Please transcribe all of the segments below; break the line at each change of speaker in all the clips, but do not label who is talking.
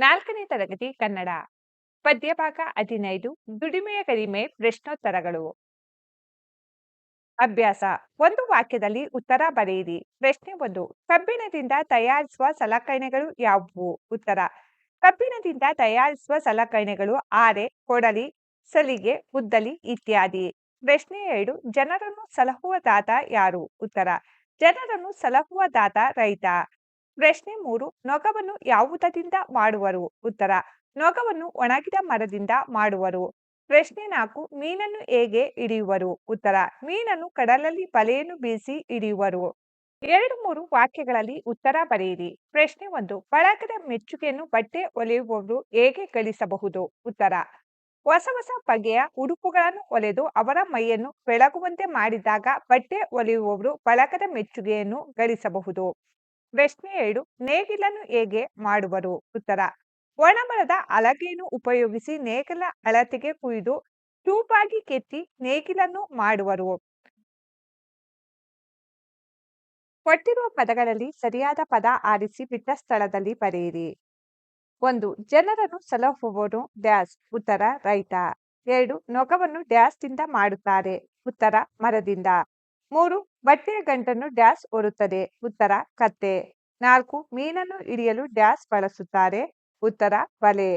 ನಾಲ್ಕನೇ ತರಗತಿ ಕನ್ನಡ ಪದ್ಯಭಾಗ ಹದಿನೈದು, ದುಡಿಮೆಯ ಕಡಿಮೆ ಪ್ರಶ್ನೋತ್ತರಗಳು. ಅಭ್ಯಾಸ, ಒಂದು ವಾಕ್ಯದಲ್ಲಿ ಉತ್ತರ ಬರೆಯಿರಿ. ಪ್ರಶ್ನೆ ಒಂದು, ಕಬ್ಬಿಣದಿಂದ ತಯಾರಿಸುವ ಸಲಕರಣೆಗಳು ಯಾವುವು? ಉತ್ತರ, ಕಬ್ಬಿಣದಿಂದ ತಯಾರಿಸುವ ಸಲಕರಣೆಗಳು ಆರೆ, ಕೊಡಲಿ, ಸಲಿಗೆ, ಉದ್ದಲಿ ಇತ್ಯಾದಿ. ಪ್ರಶ್ನೆ ಎರಡು, ಜನರನ್ನು ಸಲಹುವ ದಾತ ಯಾರು? ಉತ್ತರ, ಜನರನ್ನು ಸಲಹುವ ದಾತ ರೈತ. ಪ್ರಶ್ನೆ ಮೂರು, ನೊಗವನ್ನು ಯಾವುದರಿಂದ ಮಾಡುವರು? ಉತ್ತರ, ನೊಗವನ್ನು ಒಣಗಿದ ಮರದಿಂದ ಮಾಡುವರು. ಪ್ರಶ್ನೆ ನಾಲ್ಕು, ಮೀನನ್ನು ಹೇಗೆ ಹಿಡಿಯುವರು? ಉತ್ತರ, ಮೀನನ್ನು ಕಡಲಲ್ಲಿ ಬಲೆಯನ್ನು ಬೀಸಿ ಹಿಡಿಯುವರು. ಎರಡು ಮೂರು ವಾಕ್ಯಗಳಲ್ಲಿ ಉತ್ತರ ಬರೆಯಿರಿ. ಪ್ರಶ್ನೆ ಒಂದು, ಬಳಗದ ಮೆಚ್ಚುಗೆಯನ್ನು ಬಟ್ಟೆ ಒಲೆಯುವವರು ಹೇಗೆ ಗಳಿಸಬಹುದು? ಉತ್ತರ, ಹೊಸ ಹೊಸ ಬಗೆಯ ಉಡುಪುಗಳನ್ನು ಒಲೆದು ಅವರ ಮೈಯನ್ನು ಬೆಳಗುವಂತೆ ಮಾಡಿದಾಗ ಬಟ್ಟೆ ಒಲೆಯುವವರು ಬಳಗದ ಮೆಚ್ಚುಗೆಯನ್ನು ಗಳಿಸಬಹುದು. ಪ್ರಶ್ನೆ ಎರಡು, ನೇಗಿಲನ್ನು ಹೇಗೆ ಮಾಡುವರು? ಉತ್ತರ, ಒಣಮರದ ಅಲಗೆಯನ್ನು ಉಪಯೋಗಿಸಿ ನೇಗಿಲ ಅಳತೆಗೆ ಕುಯ್ದು ಚೂಪಾಗಿ ಕೆತ್ತಿ ನೇಗಿಲನ್ನು ಮಾಡುವರು. ಕೊಟ್ಟಿರುವ ಪದಗಳಲ್ಲಿ ಸರಿಯಾದ ಪದ ಆರಿಸಿ ಬಿಟ್ಟ ಸ್ಥಳದಲ್ಲಿ ಬರೆಯಿರಿ. ಒಂದು, ಜನರನ್ನು ಸಲಹುವನು ಡ್ಯಾಸ್, ಉತ್ತರ, ರೈತ. ಎರಡು, ನೊಗವನ್ನು ಡ್ಯಾಶ್ದಿಂದ ಮಾಡುತ್ತಾರೆ. ಉತ್ತರ, ಮರದಿಂದ. ಮೂರು, ಬಟ್ಟೆಯ ಗಂಟನ್ನು ಡ್ಯಾಶ್ ಒರುತ್ತದೆ ಉತ್ತರ, ಕತ್ತೆ. ನಾಲ್ಕು, ಮೀನನ್ನು ಹಿಡಿಯಲು ಡ್ಯಾಶ್ ಬಳಸುತ್ತಾರೆ. ಉತ್ತರ, ಬಲೆ.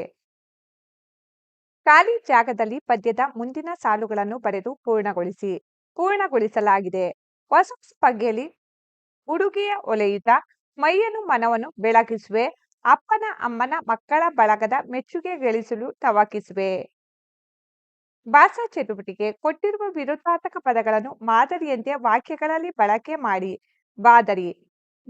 ಖಾಲಿ ಜಾಗದಲ್ಲಿ ಪದ್ಯದ ಮುಂದಿನ ಸಾಲುಗಳನ್ನು ಬರೆದು ಪೂರ್ಣಗೊಳಿಸಿ. ಪೂರ್ಣಗೊಳಿಸಲಾಗಿದೆ. ಹೊಸ ಬಗೆಯಲ್ಲಿ ಉಡುಗೆಯ ಒಲೆಯಿತ ಮೈಯನ್ನು ಮನವನ್ನು ಬೆಳಗಿಸುವೆ. ಅಪ್ಪನ, ಅಮ್ಮನ ಮಕ್ಕಳ ಬಳಗದ ಮೆಚ್ಚುಗೆ ಗಳಿಸಲು ತವಕಿಸುವೆ. ಭಾಷಾ ಚಟುವಟಿಕೆ, ಕೊಟ್ಟಿರುವ ವಿರುದ್ಧಾರ್ಥಕ ಪದಗಳನ್ನು ಮಾದರಿಯಂತೆ ವಾಕ್ಯಗಳಲ್ಲಿ ಬಳಕೆ ಮಾಡಿ. ಬಾದರಿ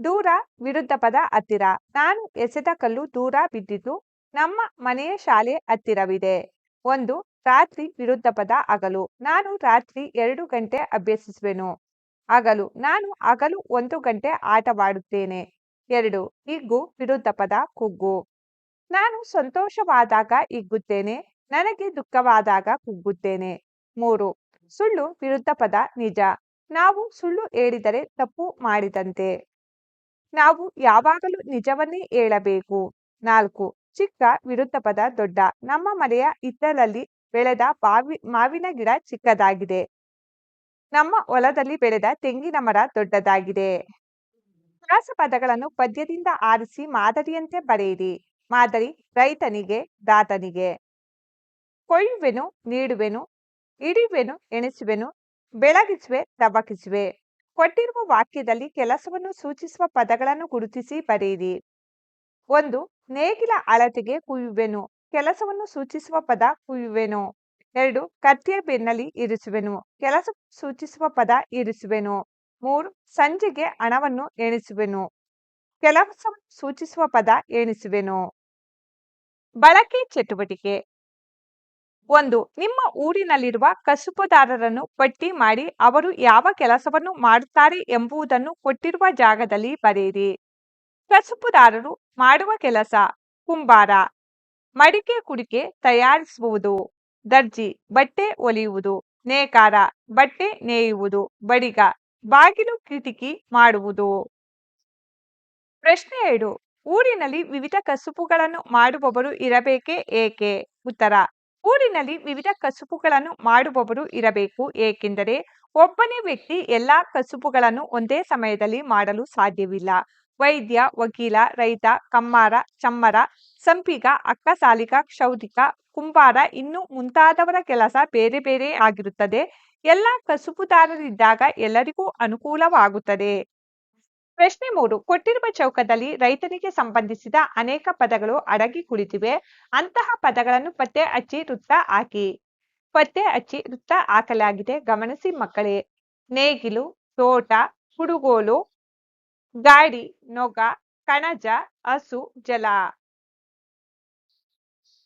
ದೂರ ವಿರುದ್ಧ ಪದ ಹತ್ತಿರ. ನಾನು ಎಸೆದ ಕಲ್ಲು ದೂರ ಬಿದ್ದಿದ್ದು ನಮ್ಮ ಮನೆಯ ಶಾಲೆ ಹತ್ತಿರವಿದೆ. ಒಂದು, ರಾತ್ರಿ ವಿರುದ್ಧ ಪದ ಹಗಲು. ನಾನು ರಾತ್ರಿ ಎರಡು ಗಂಟೆ ಅಭ್ಯಸಿಸುವೆನು. ಹಗಲು. ನಾನು ಹಗಲು ಒಂದು ಗಂಟೆ ಆಟವಾಡುತ್ತೇನೆ. ಎರಡು, ಹಿಗ್ಗು ವಿರುದ್ಧ ಪದ ಕುಗ್ಗು. ನಾನು ಸಂತೋಷವಾದಾಗ ಹಿಗ್ಗುತ್ತೇನೆ. ನನಗೆ ದುಃಖವಾದಾಗ ಕುಗ್ಗುತ್ತೇನೆ. ಮೂರು, ಸುಳ್ಳು ವಿರುದ್ಧ ಪದ ನಿಜ. ನಾವು ಸುಳ್ಳು ಹೇಳಿದರೆ ತಪ್ಪು ಮಾಡಿದಂತೆ. ನಾವು ಯಾವಾಗಲೂ ನಿಜವನ್ನೇ ಹೇಳಬೇಕು. ನಾಲ್ಕು, ಚಿಕ್ಕ ವಿರುದ್ಧ ಪದ ದೊಡ್ಡ. ನಮ್ಮ ಮನೆಯ ಹಿತ್ತಲಲ್ಲಿ ಬೆಳೆದ ಬಾವಿ, ಮಾವಿನ ಗಿಡ ಚಿಕ್ಕದಾಗಿದೆ. ನಮ್ಮ ಹೊಲದಲ್ಲಿ ಬೆಳೆದ ತೆಂಗಿನ ಮರ ದೊಡ್ಡದಾಗಿದೆ. ಪ್ರಾಸ ಪದಗಳನ್ನು ಪದ್ಯದಿಂದ ಆರಿಸಿ ಮಾದರಿಯಂತೆ ಬರೆಯಿರಿ. ಮಾದರಿ ರೈತನಿಗೆ, ದಾತನಿಗೆ. ಕೊಯ್ಯುವೆನು, ನೀಡುವೆನು ಇಡಿವೆನು ಎಣಿಸುವೆನು, ಬೆಳಗಿಸುವೆ, ತಬಕಿಸುವೆ. ಕೊಟ್ಟಿರುವ ವಾಕ್ಯದಲ್ಲಿ ಕೆಲಸವನ್ನು ಸೂಚಿಸುವ ಪದಗಳನ್ನು ಗುರುತಿಸಿ ಬರೆಯಿರಿ. ಒಂದು, ನೇಗಿಲ ಅಳತೆಗೆ ಕುಯ್ಯುವೆನು, ಕೆಲಸವನ್ನು ಸೂಚಿಸುವ ಪದ ಕುಯ್ಯುವೆನು. ಎರಡು, ಕತ್ತಿಯ ಬೆನ್ನಲ್ಲಿ ಇರಿಸುವೆನು, ಕೆಲಸ ಸೂಚಿಸುವ ಪದ ಇರಿಸುವೆನು. ಮೂರು, ಸಂಜೆಗೆ ಹಣವನ್ನು ಎಣಿಸುವೆನು ಕೆಲಸ ಸೂಚಿಸುವ ಪದ ಎಣಿಸುವೆನು. ಬಳಕೆ ಚಟುವಟಿಕೆ. ಒಂದು, ನಿಮ್ಮ ಊರಿನಲ್ಲಿರುವ ಕಸುಬುದಾರರನ್ನು ಪಟ್ಟಿ ಮಾಡಿ ಅವರು ಯಾವ ಕೆಲಸವನ್ನು ಮಾಡುತ್ತಾರೆ ಎಂಬುದನ್ನು ಕೊಟ್ಟಿರುವ ಜಾಗದಲ್ಲಿ ಬರೆಯಿರಿ. ಕಸುಬುದಾರರು ಮಾಡುವ ಕೆಲಸ, ಕುಂಬಾರ, ಮಡಿಕೆ ಕುಡಿಕೆ ತಯಾರಿಸುವುದು, ದರ್ಜಿ, ಬಟ್ಟೆ ಒಲಿಯುವುದು, ನೇಕಾರ, ಬಟ್ಟೆ ನೇಯುವುದು, ಬಡಿಗ, ಬಾಗಿಲು ಕಿಟಕಿ ಮಾಡುವುದು. ಪ್ರಶ್ನೆ ಎರಡು, ಊರಿನಲ್ಲಿ ವಿವಿಧ ಕಸುಬುಗಳನ್ನು ಮಾಡುವವರು ಇರಬೇಕೇ ಏಕೆ? ಉತ್ತರ ಊರಿನಲ್ಲಿ ವಿವಿಧ ಕಸುಬುಗಳನ್ನು ಮಾಡುವವರು ಇರಬೇಕು. ಏಕೆಂದರೆ ಒಬ್ಬನೇ ವ್ಯಕ್ತಿ ಎಲ್ಲ ಕಸುಬುಗಳನ್ನು ಒಂದೇ ಸಮಯದಲ್ಲಿ ಮಾಡಲು ಸಾಧ್ಯವಿಲ್ಲ. ವೈದ್ಯ, ವಕೀಲ, ರೈತ, ಕಮ್ಮಾರ, ಚಮ್ಮರ, ಸಂಪಿಗ ಅಕ್ಕಸಾಲಿಗ ಕ್ಷೌದಿಕ, ಕುಂಬಾರ ಇನ್ನು ಮುಂತಾದವರ ಕೆಲಸ ಬೇರೆ ಬೇರೆ ಆಗಿರುತ್ತದೆ. ಎಲ್ಲ ಕಸುಬುದಾರರಿದ್ದಾಗ ಎಲ್ಲರಿಗೂ ಅನುಕೂಲವಾಗುತ್ತದೆ. ಪ್ರಶ್ನೆ ಮೂರು, ಕೊಟ್ಟಿರುವ ಚೌಕದಲ್ಲಿ ರೈತನಿಗೆ ಸಂಬಂಧಿಸಿದ ಅನೇಕ ಪದಗಳು ಅಡಗಿ ಕುಳಿತಿವೆ. ಅಂತಹ ಪದಗಳನ್ನು ಪತ್ತೆ ಹಚ್ಚಿ ವೃತ್ತ ಹಾಕಿ. ಪತ್ತೆ ಹಚ್ಚಿ ವೃತ್ತ ಹಾಕಲಾಗಿದೆ. ಗಮನಿಸಿ ಮಕ್ಕಳೇ. ನೇಗಿಲು, ತೋಟ ಹುಡುಗೋಲು ಗಾಡಿ, ನೊಗ, ಕಣಜ, ಹಸು, ಜಲ.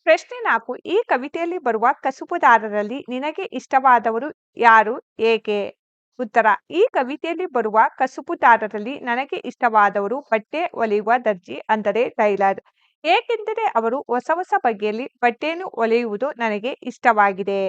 ಪ್ರಶ್ನೆ ನಾಲ್ಕು, ಈ ಕವಿತೆಯಲ್ಲಿ ಬರುವ ಕಸುಬುದಾರರಲ್ಲಿ ನಿನಗೆ ಇಷ್ಟವಾದವರು ಯಾರು? ಏಕೆ? ಉತ್ತರ, ಈ ಕವಿತೆಯಲ್ಲಿ ಬರುವ ಕಸುಬುದಾರರಲ್ಲಿ ನನಗೆ ಇಷ್ಟವಾದವರು ಬಟ್ಟೆ ಒಲೆಯುವ ದರ್ಜಿ ಅಂದರೆ ಟೈಲರ್. ಏಕೆಂದರೆ ಅವರು ಹೊಸ ಹೊಸ ಬಗೆಯಲ್ಲಿ ಬಟ್ಟೆಯನ್ನು ಹೊಲಿಯುವುದು ನನಗೆ ಇಷ್ಟವಾಗಿದೆ.